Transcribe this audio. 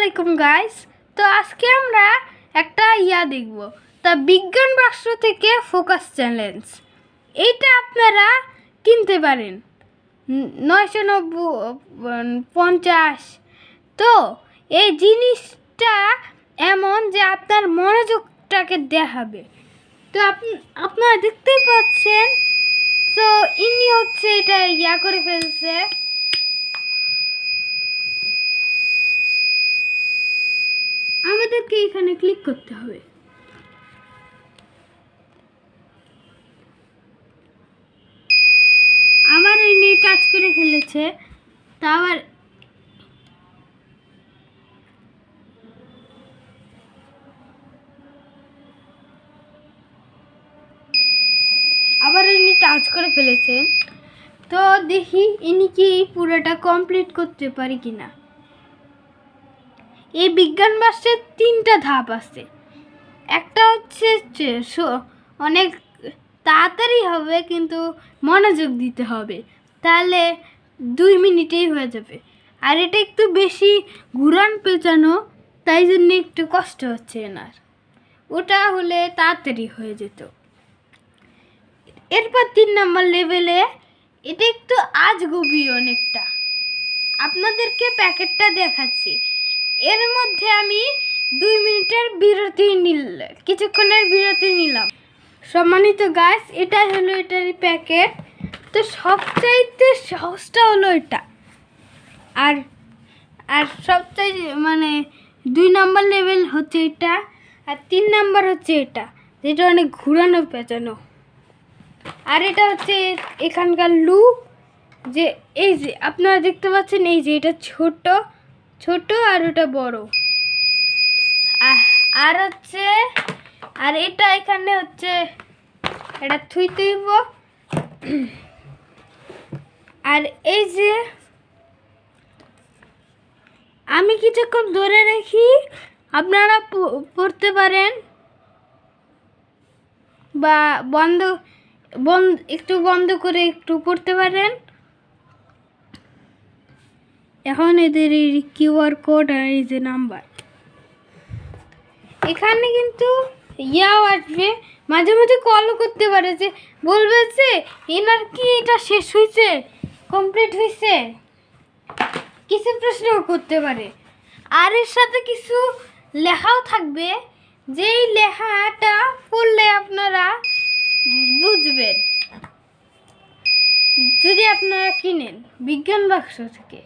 আলাইকুম গাইস তো আজকে আমরা একটা ইয়া দেখব। তা বিজ্ঞান বাক্স থেকে ফোকাস চ্যালেঞ্জ এইটা আপনারা কিনতে পারেন। নয়শো পঞ্চাশ। তো এই জিনিসটা এমন যে আপনার মনোযোগটাকে দেখাবে। তো আপ- আপনারা দেখতেই পাচ্ছেন। তো ইনি হচ্ছে এটা ইয়া করে ফেলছে। আমাদেরকে এখানে ক্লিক করতে হবে। আবার ইনি টাচ করে ফেলেছে তা আবার আবার ইনি টাচ করে ফেলেছেন তো দেখি ইনি কি পুরোটা কমপ্লিট করতে পারি কিনা। এই বিজ্ঞান বাসের তিনটা ধাপ আছে। একটা হচ্ছে অনেক তাড়াতাড়ি হবে কিন্তু মনোযোগ দিতে হবে। তাহলে দুই মিনিটেই হয়ে যাবে। আর এটা একটু বেশি ঘুরান পেঁচানো, তাই জন্য একটু কষ্ট হচ্ছে এনার। ওটা হলে তাড়াতাড়ি হয়ে যেত। এরপর তিন নম্বর লেভেলে, এটা একটু আজগুবি অনেকটা। আপনাদেরকে প্যাকেটটা দেখাচ্ছি। এর মধ্যে আমি দুই মিনিটের বিরতি নিল কিছুক্ষণের বিরতি নিলাম। সম্মানিত গাছ এটা হলো এটার প্যাকেট তো সবচাইতে সহজটা হলো এটা। আর আর সবচাই মানে দুই নম্বর লেভেল হচ্ছে এটা, আর তিন নাম্বার হচ্ছে এটা। যেটা অনেক ঘুরানো, পেঁচানো। আর এটা হচ্ছে এখানকার লুক যে এই যে, আপনারা দেখতে পাচ্ছেন এই যে এটা ছোট। ছোট আর ওটা বড়। আর হচ্ছে, আর এটা এখানে হচ্ছে, এটা থুই তুইব আর এই যে, আমি কিছুক্ষণ ধরে রেখি, আপনারা পড়তে পারেন। বা বন্ধ বন্ধ, একটু বন্ধ করে একটু পড়তে পারেন। এখন এদের এই কিউআর কোড আর এই যে নাম্বার। এখানে কিন্তু ইয়াও আসবে। মাঝে মাঝে কলও করতে পারে যে, বলবে যে, এনার কি এটা শেষ হয়েছে কমপ্লিট হয়েছে কিছু প্রশ্ন করতে পারে। আর এর সাথে কিছু লেখাও থাকবে। যেই লেখাটা পড়লে আপনারা বুঝবেন। যদি আপনারা কিনেন বিজ্ঞান বাক্স থেকে।